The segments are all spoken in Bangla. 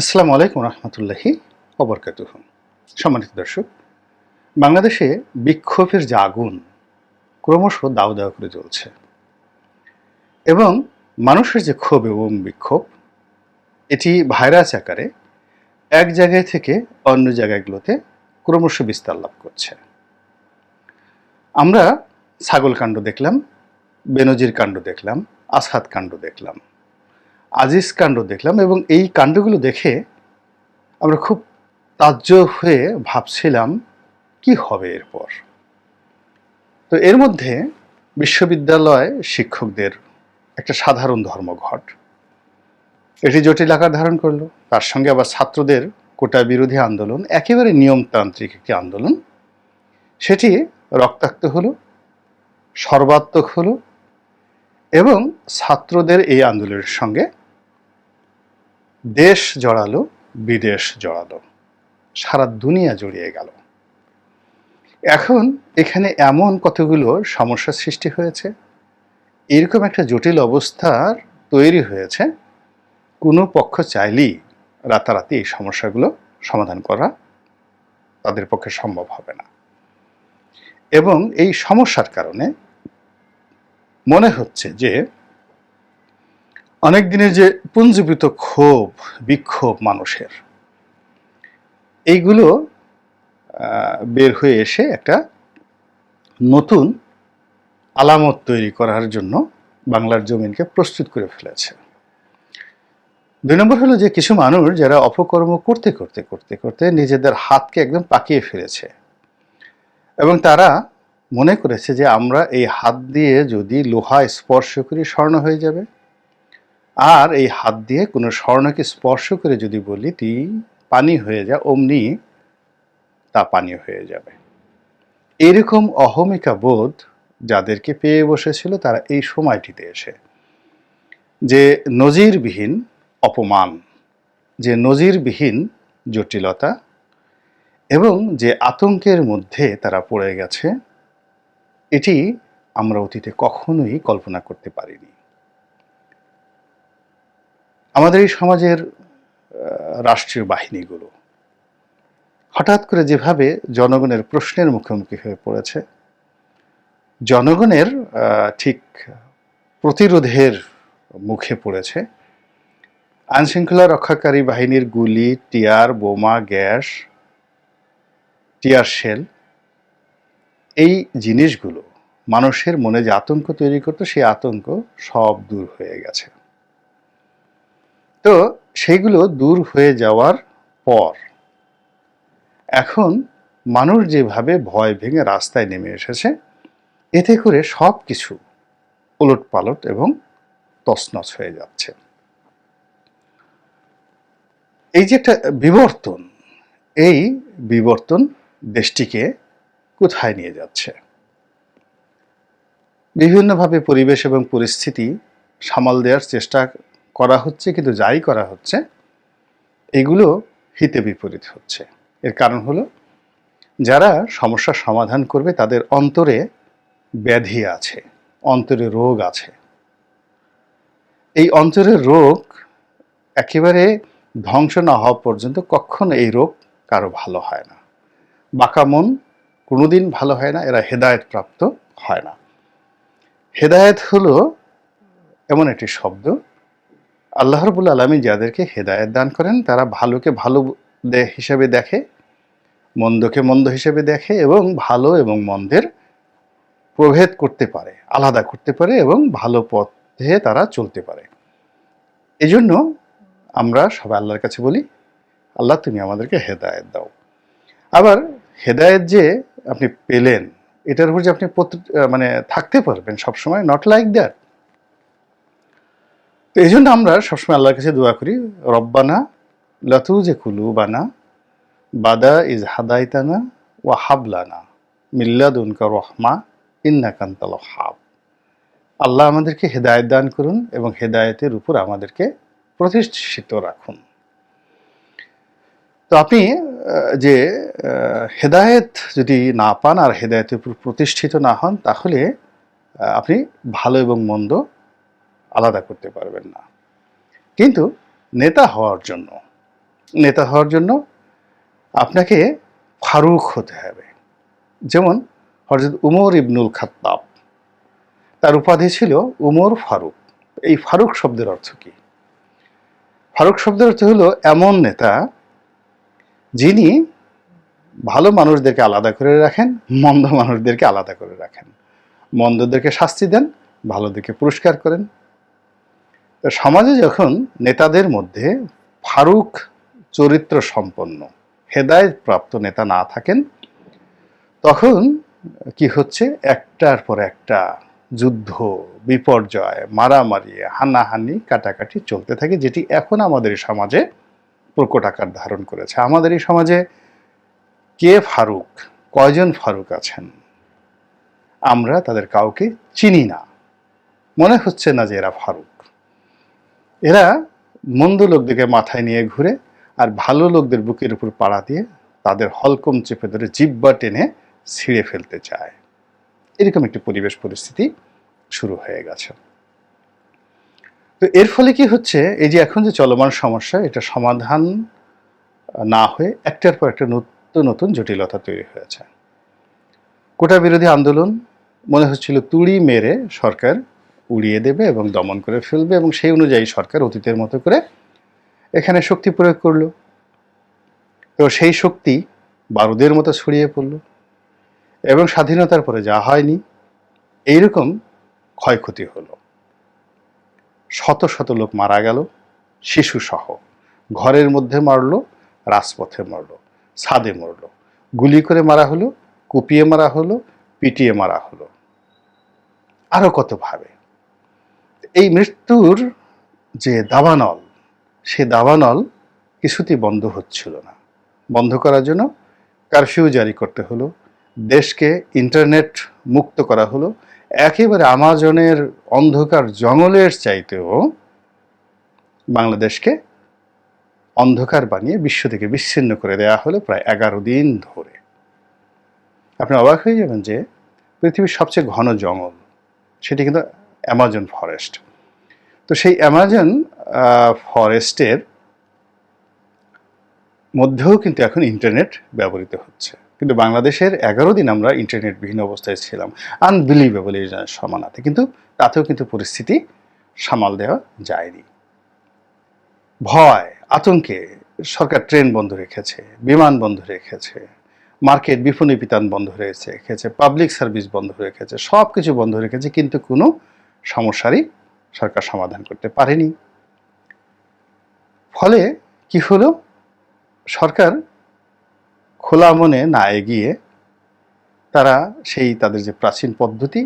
আসসালামু আলাইকুম রহমতুল্লাহি অবরকাতুহ সম্মানিত দর্শক, বাংলাদেশে বিক্ষোভের যে আগুন, ক্রমশ দাও দাউ করে জ্বলছে এবং মানুষের যে ক্ষোভ এবং বিক্ষোভ, এটি ভাইরাস আকারে এক জায়গায় থেকে অন্য জায়গাগুলোতে ক্রমশ বিস্তার লাভ করছে। আমরা ছাগল কাণ্ড দেখলাম, বেনজির কাণ্ড দেখলাম আসাদ কাণ্ড দেখলাম। আজিজ কাণ্ড দেখলাম এবং এই কাণ্ডগুলো দেখে আমরা খুব তাজ্য হয়ে ভাবছিলাম, কি হবে এরপর? তো এর মধ্যে বিশ্ববিদ্যালয় শিক্ষকদের একটা সাধারণ ধর্মঘট এটি জটিল আকার ধারণ করল, তার সঙ্গে আবার ছাত্রদের কোটা বিরোধী আন্দোলন, একেবারে নিয়মতান্ত্রিক একটি আন্দোলন। সেটি রক্তাক্ত হলো, সর্বাত্মক হলো এবং ছাত্রদের এই আন্দোলনের সঙ্গে দেশ জড়ালো, বিদেশ জড়ালো। সারা দুনিয়া জড়িয়ে গেল। এখন এখানে এমন কতগুলো সমস্যার সৃষ্টি হয়েছে? এরকম একটা জটিল অবস্থার তৈরি হয়েছে। কোনো পক্ষ চাইলেই রাতারাতি এই সমস্যাগুলো সমাধান করা তাদের পক্ষে সম্ভব হবে না। এবং এই সমস্যার কারণে মনে হচ্ছে যে অনেক দিনের যে পুঞ্জীবিত ক্ষোভ, বিক্ষোভ মানুষের, এইগুলো বের হয়ে এসে একটা নতুন আলামত তৈরি করার জন্য বাংলার জমিনকে প্রস্তুত করে ফেলেছে। দুই নম্বর হলো যে কিছু মানুষ যারা অপকর্ম করতে করতে করতে করতে নিজেদের হাতকে একদম পাকিয়ে ফেলেছে এবং তারা মনে করেছে যে আমরা এই হাত দিয়ে যদি লোহা স্পর্শ করি স্বর্ণ হয়ে যাবে আর এই হাত দিয়ে কোনো স্বর্ণকে স্পর্শ করে যদি বলি, তি পানি হয়ে যা, অমনি তা পানি হয়ে যাবে। এরকম অহমিকা বোধ যাদেরকে পেয়ে বসেছিল, তারা এই সময়টিতে এসে। যে নজিরবিহীন অপমান, যে নজিরবিহীন জটিলতা এবং যে আতঙ্কের মধ্যে তারা পড়ে গেছে, এটি আমরা অতীতে কখনোই কল্পনা করতে পারিনি। আমাদের এই সমাজের রাষ্ট্রীয় বাহিনীগুলো হঠাৎ করে যেভাবে জনগণের প্রশ্নের মুখোমুখি হয়ে পড়েছে, জনগণের ঠিক প্রতিরোধের মুখে পড়েছে, আইনশৃঙ্খলা রক্ষাকারী বাহিনীর গুলি, টিয়ার, বোমা, গ্যাস, টিয়ার শেল, এই জিনিসগুলো মানুষের মনে যে আতঙ্ক তৈরি করতো, সেই আতঙ্ক সব দূর হয়ে গেছে। তো সেগুলো দূর হয়ে যাওয়ার পর, এখন মানুষ যেভাবে ভয় ভেঙে রাস্তায় নেমে এসেছে, এতে করে সব কিছু উলট পালট এবং তছনছ হয়ে যাচ্ছে। এই যে একটা বিবর্তন, এই বিবর্তন দেশটিকে কোথায় নিয়ে যাচ্ছে? বিভিন্নভাবে পরিবেশ এবং পরিস্থিতি সামাল দেওয়ার চেষ্টা করা হচ্ছে কিন্তু যাই করা হচ্ছে, এগুলো হিতে বিপরীত হচ্ছে। এর কারণ হলো, যারা সমস্যার সমাধান করবে তাদের অন্তরে ব্যাধি আছে, অন্তরে রোগ আছে। এই অন্তরের রোগ একেবারে ধ্বংস না হওয়া পর্যন্ত কখনো এই রোগ কারও ভালো হয় না। বাঁকা মন কোনোদিন ভালো হয় না, এরা হেদায়ত প্রাপ্ত হয় না। হেদায়েত হলো এমন একটি শব্দ আল্লাহ রবুল আলমী যাদেরকে হেদায়েত দান করেন, তারা ভালোকে ভালো হিসেবে দেখে, মন্দকে মন্দ হিসেবে দেখে এবং ভালো এবং মন্দের প্রভেদ করতে পারে, আলাদা করতে পারে এবং ভালো পথে তারা চলতে পারে। এজন্য আমরা সবাই আল্লাহর কাছে বলি, আল্লাহ তুমি আমাদেরকে হেদায়েত দাও। আবার হেদায়েত যে আপনি পেলেন, এটার উপর যে আপনি মানে থাকতে পারবেন সবসময় নট লাইক দ্যাট তো এই জন্য আমরা সবসময় আল্লাহর কাছে দোয়া করি, রব্বানা লতু যে কুলু বানা বাদা ইজ হাদাইতানা ও হাবলানা মিল্লাদুনকা রহমা ইন্না কান্তাল হাব আল্লাহ আমাদেরকে হেদায়েত দান করুন এবং হেদায়েতের উপর আমাদেরকে প্রতিষ্ঠিত রাখুন। তো আপনি যে হেদায়েত যদি না পান আর হেদায়েতের উপর প্রতিষ্ঠিত না হন, তাহলে আপনি ভালো এবং মন্দ আলাদা করতে পারবেন না। কিন্তু নেতা হওয়ার জন্য, নেতা হওয়ার জন্য আপনাকে ফারুক হতে হবে। যেমন হজরত উমর ইবনুল খাত্তাব, তার উপাধি ছিল উমর ফারুক। এই ফারুক শব্দের অর্থ কি? ফারুক শব্দের অর্থ হলো এমন নেতা যিনি ভালো মানুষদেরকে আলাদা করে রাখেন, মন্দ মানুষদেরকে আলাদা করে রাখেন। মন্দদেরকে শাস্তি দেন, ভালোদেরকে পুরস্কার করেন। সমাজে যখন নেতাদের মধ্যে ফারুক চরিত্র সম্পন্ন, হেদায়ত প্রাপ্ত নেতা না থাকেন, তখন কি হচ্ছে? একটার পর একটা যুদ্ধ, বিপর্যয়, মারামারি, হানাহানি, কাটাকাটি চলতে থাকে, যেটি এখন আমাদের সমাজে প্রকট আকার ধারণ করেছে। আমাদের এই সমাজে কে ফারুক, কয়জন ফারুক আছেন? আমরা তাদের কাউকে চিনি না। মনে হচ্ছে না যে এরা ফারুক। এরা মন্দ লোকদেরকে মাথায় নিয়ে ঘুরে আর ভালো লোকদের বুকের উপর পাড়া দিয়ে তাদের হলকম চেপে ধরে জিব্বা টেনে ছিঁড়ে ফেলতে চায়। এরকম একটি পরিবেশ পরিস্থিতি শুরু হয়ে গেছে। তো এর ফলে কি হচ্ছে? এই যে এখন যে চলমান সমস্যা, এটা সমাধান না হয়ে একটার পর একটা নতুন নতুন জটিলতা তৈরি হয়েছে। কোটা বিরোধী আন্দোলন মনে হচ্ছিল তুড়ি মেরে সরকার উড়িয়ে দেবে এবং দমন করে ফেলবে এবং সেই অনুযায়ী সরকার অতীতের মতো করে এখানে শক্তি প্রয়োগ করল। এবং সেই শক্তি বারুদের মতো ছড়িয়ে পড়ল এবং স্বাধীনতার পরে যা হয়নি, এইরকম ক্ষয়ক্ষতি হলো। শত শত লোক মারা গেল, শিশু সহ। ঘরের মধ্যে মারল, রাজপথে মরল, ছাদে মরল। গুলি করে মারা হলো, কুপিয়ে মারা হলো, পিটিয়ে মারা হলো। আরও কতভাবে এই মৃত্যুর যে দাবানল, সে দাবানল কিছুতেই বন্ধ হচ্ছিল না। বন্ধ করার জন্য কারফিউ জারি করতে হলো, দেশকে ইন্টারনেট মুক্ত করা হলো, একেবারে আমাজনের অন্ধকার জঙ্গলের চাইতেও বাংলাদেশকে অন্ধকার বানিয়ে বিশ্ব থেকে বিচ্ছিন্ন করে দেওয়া হলো প্রায় এগারো দিন ধরে। আপনি অবাক হয়ে যাবেন যে পৃথিবীর সবচেয়ে ঘন জঙ্গল, সেটি কিন্তু অ্যামাজন ফরেস্ট তো সেই অ্যামাজন ফরেস্টের মধ্যেও কিন্তু এখন ইন্টারনেট ব্যবহৃত হচ্ছে। কিন্তু বাংলাদেশের এগারো দিন আমরা ইন্টারনেটবিহীন অবস্থায় ছিলাম। আনবিলিভেবল এই সমানাতে। কিন্তু তাতেও কিন্তু পরিস্থিতি সামাল দেওয়া যায়নি। ভয়, আতঙ্কে সরকার ট্রেন বন্ধ রেখেছে, বিমান বন্ধ রেখেছে মার্কেট বিপণী বিতান বন্ধ রেখেছে রেখেছে পাবলিক সার্ভিস বন্ধ রেখেছে সব কিছু বন্ধ রেখেছে, কিন্তু কোনো সমস্যারই সরকার সমাধান করতে পারেনি। ফলে কি হলো? সরকার খোলা মনে না এগিয়ে তারা সেই তাদের যে প্রাচীন পদ্ধতি,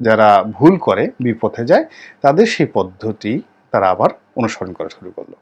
যারা ভুল করে বিপথে যায়, তাদের সেই পদ্ধতি তারা আবার অনুসরণ করা শুরু করল।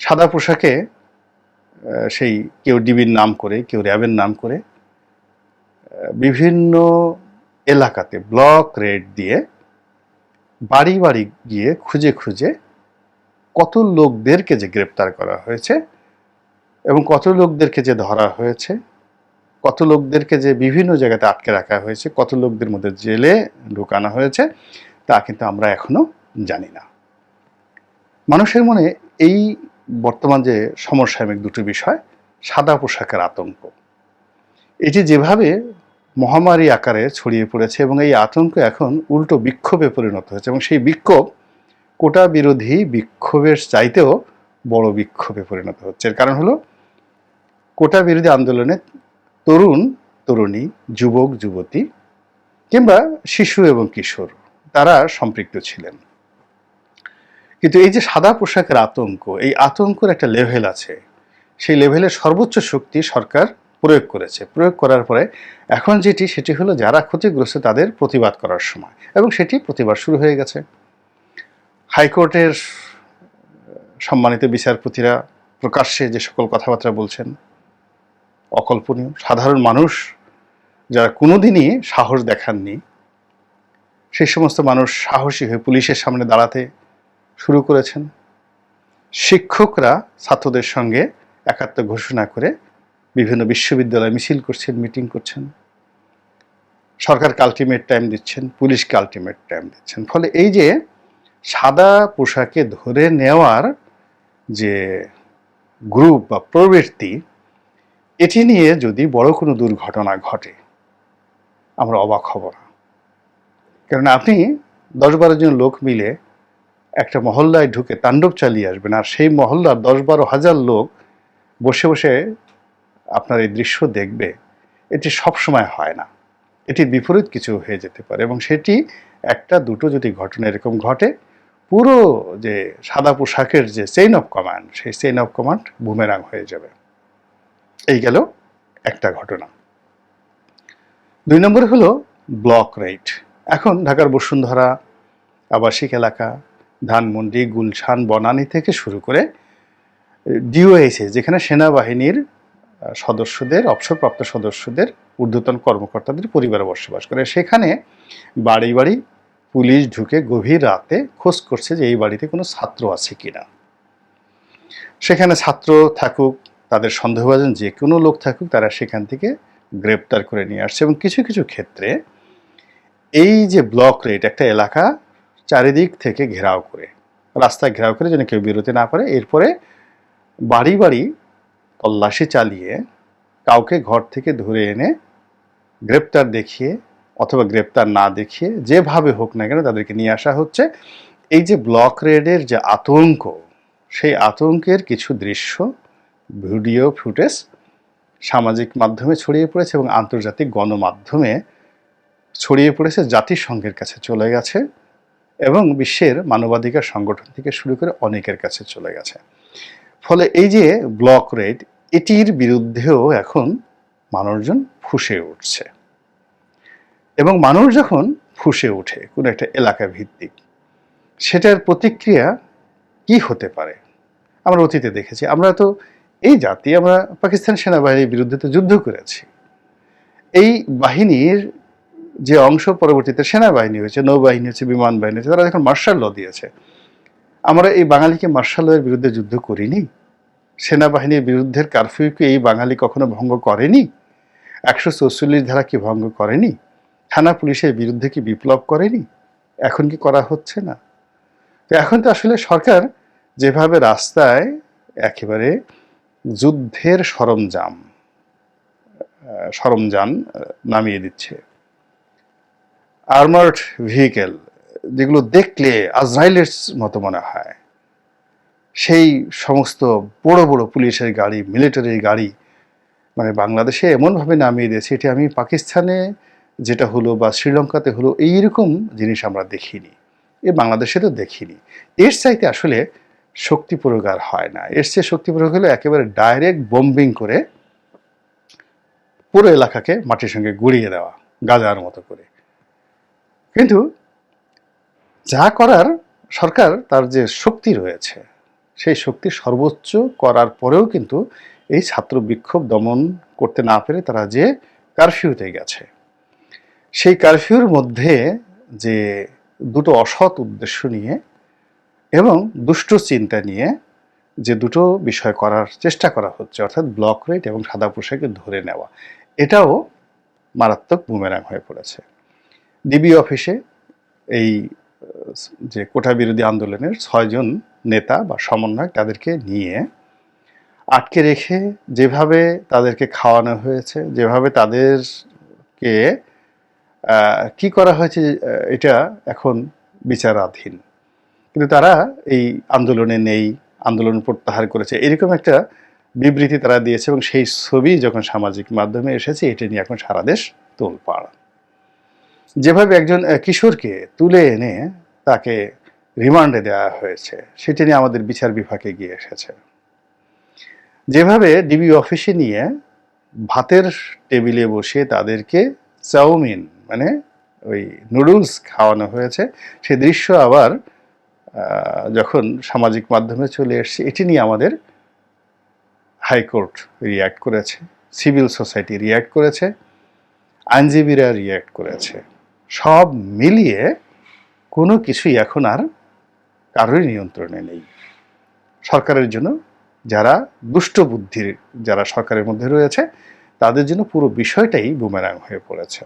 সাদা পোশাকে সেই কেউ ডিবির নাম করে, কেউ র্যাবের নাম করে বিভিন্ন এলাকাতে ব্লক রেড দিয়ে বাড়ি বাড়ি গিয়ে খুঁজে খুঁজে কত লোকদেরকে যে গ্রেপ্তার করা হয়েছে এবং কত লোকদেরকে যে ধরা হয়েছে, কত লোকদেরকে যে বিভিন্ন জায়গাতে আটকে রাখা হয়েছে, কত লোকদের মধ্যে জেলে ঢুকানো হয়েছে, তা কিন্তু আমরা এখনও জানি না। মানুষের মনে এই বর্তমান যে সমসাময়িক দুটো বিষয়, সাদা পোশাকের আতঙ্ক। এটি যেভাবে মহামারী আকারে ছড়িয়ে পড়েছে এবং এই আতঙ্ক এখন উল্টো বিক্ষোভে পরিণত হয়েছে এবং সেই বিক্ষোভ কোটা বিরোধী বিক্ষোভের চাইতেও বড় বিক্ষোভে পরিণত হচ্ছে। এর কারণ হলো কোটা বিরোধী আন্দোলনে তরুণ, তরুণী, যুবক, যুবতী কিংবা শিশু এবং কিশোর তারা সম্পৃক্ত ছিলেন। কিন্তু এই যে সাদা পোশাকের আতঙ্ক, এই আতঙ্কর একটা লেভেল আছে। সেই লেভেলের সর্বোচ্চ শক্তি সরকার প্রয়োগ করেছে। প্রয়োগ করার পরে এখন যেটি, সেটি হলো যারা ক্ষতিগ্রস্ত তাদের প্রতিবাদ করার সময় এবং সেটি প্রতিবাদ শুরু হয়ে গেছে। হাইকোর্টের সম্মানিত বিচারপতিরা প্রকাশ্যে যে সকল কথাবার্তা বলছেন, অকল্পনীয়, সাধারণ মানুষ যারা কোনোদিনই সাহস দেখাননি, সেই সমস্ত মানুষ সাহসী হয়ে পুলিশের সামনে দাঁড়াতে শুরু করেছেন। শিক্ষকরা ছাত্রদের সঙ্গে একাত্ম ঘোষণা করে বিভিন্ন বিশ্ববিদ্যালয়ে মিছিল করছেন, মিটিং করছেন। সরকারকে আলটিমেট টাইম দিচ্ছেন পুলিশকে আলটিমেট টাইম দিচ্ছেন। ফলে এই যে সাদা পোশাকে ধরে নেওয়ার যে গ্রুপ বা প্রবৃত্তি, এটি নিয়ে যদি বড় কোনো দুর্ঘটনা ঘটে, আমরা অবাক হব না। কারণ আপনি দশ বারো জন লোক মিলে একটা মহল্লায় ঢুকে তাণ্ডব চালিয়ে আসবেন, আর সেই মহল্লার দশ বারো হাজার লোক বসে বসে আপনার এই দৃশ্য দেখবে, এটি সবসময় হয় না। এটির বিপরীত কিছু হয়ে যেতে পারে এবং সেটি একটা, দুটো যদি ঘটনা এরকম ঘটে, পুরো যে সাদা পোশাকের যে চেইন অফ কমান্ড সেই চেইন অফ কমান্ড বুমেরাং হয়ে যাবে। এই গেল একটা ঘটনা। দুই নম্বরে হলো ব্লক রেট এখন ঢাকার বসুন্ধরা, আবাসিক এলাকা, ধানমন্ডি, গুলশান, বনানী থেকে শুরু করে ডিওএসএ যেখানে সেনাবাহিনীর সদস্যদের, অবসরপ্রাপ্ত সদস্যদের, ঊর্ধ্বতন কর্মকর্তাদের পরিবারে বসবাস করে। সেখানে বাড়ি বাড়ি পুলিশ ঢুকে গভীর রাতে খোঁজ করছে যে এই বাড়িতে কোনো ছাত্র আছে কিনা। সেখানে ছাত্র থাকুক, তাদের সন্দেহভাজন যে কোনো লোক থাকুক, তারা সেখান থেকে গ্রেপ্তার করে নিয়ে আসছে এবং কিছু কিছু ক্ষেত্রে এই যে ব্লক রেট, একটা এলাকা চারিদিক থেকে ঘেরাও করে রাস্তা ঘেরাও করে যেন কেউ বেরোতে না পারে। এরপরে বাড়ি বাড়ি তল্লাশি চালিয়ে কাউকে ঘর থেকে ধরে এনে গ্রেপ্তার দেখিয়ে অথবা গ্রেপ্তার না দেখিয়ে যেভাবে হোক না কেন তাদেরকে নিয়ে আসা হচ্ছে। এই যে ব্লক রেডের যে আতঙ্ক, সেই আতঙ্কের কিছু দৃশ্য, ভিডিও, ফুটেজ সামাজিক মাধ্যমে ছড়িয়ে পড়েছে এবং আন্তর্জাতিক গণমাধ্যমে ছড়িয়ে পড়েছে, জাতিসংঘের কাছে চলে গেছে এবং বিশ্বের মানবাধিকার সংগঠন থেকে শুরু করে অনেকের কাছে চলে গেছে। ফলে এই যে ব্লক রেড এটির বিরুদ্ধেও এখন মানুষজন ফুসে উঠছে। এবং মানুষ যখন ফুসে ওঠে, কোনো একটা এলাকা ভিত্তিক, সেটার প্রতিক্রিয়া কি হতে পারে? আমরা অতীতে দেখেছি, আমরা তো এই জাতি, আমরা পাকিস্তান সেনাবাহিনীর বিরুদ্ধে তো যুদ্ধ করেছি। এই বাহিনীর যে অংশ পরবর্তীতে সেনাবাহিনী হয়েছে, নৌবাহিনী হয়েছে বিমান বাহিনী হয়েছে, তারা যখন মার্শাল ল দিয়েছে। আমরা এই বাঙালিকে মার্শাল এর বিরুদ্ধে যুদ্ধ করিনি? সেনাবাহিনীর বিরুদ্ধের কারফিউকে এই বাঙালি কখনো ভঙ্গ করেনি? একশো চৌচল্লিশ ধারা কি ভঙ্গ করেনি? থানা পুলিশের বিরুদ্ধে কি বিপ্লব করেনি? এখন কি করা হচ্ছে না? তো এখন তো আসলে সরকার যেভাবে রাস্তায় একেবারে যুদ্ধের সরঞ্জাম সরঞ্জাম নামিয়ে দিচ্ছে। আর্মার্ড ভেহিকেল যেগুলো দেখলে আজরাইলের মতো মনে হয়। সেই সমস্ত বড় বড় পুলিশের গাড়ি মিলিটারির গাড়ি মানে বাংলাদেশে এমনভাবে নামিয়ে দিয়েছে, এটি আমি পাকিস্তানে যেটা হলো বা শ্রীলঙ্কাতে হলো, এইরকম জিনিস আমরা দেখিনি। এ বাংলাদেশে তো দেখিনি। এর চাইতে আসলে শক্তি প্রয়োগ আর হয় না। এর চেয়ে শক্তি প্রয়োগ হলো একেবারে ডাইরেক্ট বোম্বিং করে পুরো এলাকাকে মাটির সঙ্গে গুড়িয়ে দেওয়া, গাজার মতো করে। কিন্তু যা করার সরকার তার যে শক্তি রয়েছে, সেই শক্তি সর্বোচ্চ করার পরেও কিন্তু এই ছাত্র বিক্ষোভ দমন করতে না পেরে তারা যে কারফিউতে গেছে। সেই কারফিউর মধ্যে যে দুটো অসৎ উদ্দেশ্য নিয়ে এবং দুষ্ট চিন্তা নিয়ে যে দুটো বিষয় করার চেষ্টা করা হচ্ছে, অর্থাৎ ব্লক রেট এবং সাদা পোশাকে ধরে নেওয়া, এটাও মারাত্মক বুমেরাং হয়ে পড়েছে। ডিবি অফিসে এই যে কোটা বিরোধী আন্দোলনের ছয়জন নেতা বা সমন্বয়ক তাদেরকে নিয়ে আটকে রেখে যেভাবে তাদেরকে খাওয়ানো হয়েছে, যেভাবে তাদেরকে কি করা হয়েছে, এটা এখন বিচারাধীন। কিন্তু তারা এই আন্দোলনে নেই, আন্দোলন প্রত্যাহার করেছে। এরকম একটা বিবৃতি তারা দিয়েছে এবং সেই ছবি যখন সামাজিক মাধ্যমে এসেছে, এটা নিয়ে এখন সারা দেশ তোলপাড়। যেভাবে একজন কিশোরকে তুলে এনে তাকে রিমান্ডে দেওয়া হয়েছে, সেটি নিয়ে আমাদের বিচার বিভাগে গিয়ে এসেছে। যেভাবে ডিবি অফিসে নিয়ে ভাতের টেবিলে বসে তাদেরকে চাউমিন মানে ওই নুডলস খাওয়ানো হয়েছে, সে দৃশ্য আবার যখন সামাজিক মাধ্যমে চলে এসছে, এটি নিয়ে আমাদের হাইকোর্ট রিয়্যাক্ট করেছে, সিভিল সোসাইটি রিয়্যাক্ট করেছে, আইনজীবীরা রিয়্যাক্ট করেছে। সব মিলিয়ে কোনো কিছুই এখন আর কারোরই নিয়ন্ত্রণে নেই। সরকারের জন্য যারা দুষ্ট বুদ্ধির, যারা সরকারের মধ্যে রয়েছে, তাদের জন্য পুরো বিষয়টাই বুমেরাং হয়ে পড়েছে।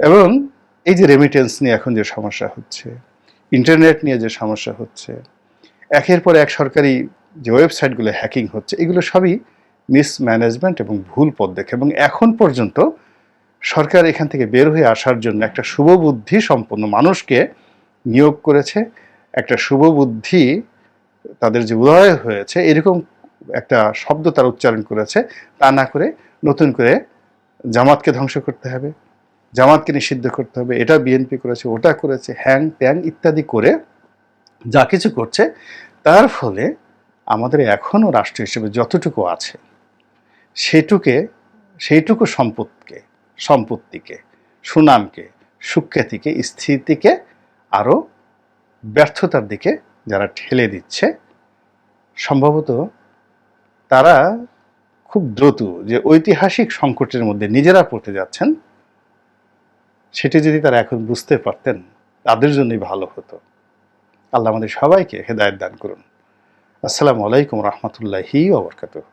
এবং এই যে রেমিটেন্স নিয়ে এখন যে সমস্যা হচ্ছে ইন্টারনেট নিয়ে যে সমস্যা হচ্ছে, একের পর এক সরকারি যে ওয়েবসাইটগুলো হ্যাকিং হচ্ছে, এগুলো সবই মিসম্যানেজমেন্ট এবং ভুল পদক্ষেপ। এবং এখন পর্যন্ত সরকার এখান থেকে বের হয়ে আসার জন্য একটা শুভবুদ্ধি সম্পন্ন মানুষকে নিয়োগ করেছে। একটা শুভবুদ্ধি তাদের যে উদয় হয়েছে, এরকম একটা শব্দ তারা উচ্চারণ করেছে। তা না করে নতুন করে জামাতকে ধ্বংস করতে হবে, জামাতকে নিষিদ্ধ করতে হবে, এটা বিএনপি করেছে, ওটা করেছে, হ্যাং ত্যাং ইত্যাদি করে যা কিছু করছে, তার ফলে আমাদের এখনও রাষ্ট্র হিসেবে যতটুকু আছে, সেটুকে, সেইটুকু সম্পদকে সম্পত্তিকে, সুনামকে সুখ্যাতিকে স্থিতিকে আরও ব্যর্থতার দিকে যারা ঠেলে দিচ্ছে, সম্ভবত তারা খুব দ্রুত যে ঐতিহাসিক সংকটের মধ্যে নিজেরা পড়তে যাচ্ছেন, সেটি যদি তারা এখন বুঝতে পারতেন, তাদের জন্যই ভালো হতো। আল্লাহ আমাদের সবাইকে হেদায়ত দান করুন। আসসালামু আলাইকুম রহমতুল্লাহি ওবরকাতুহ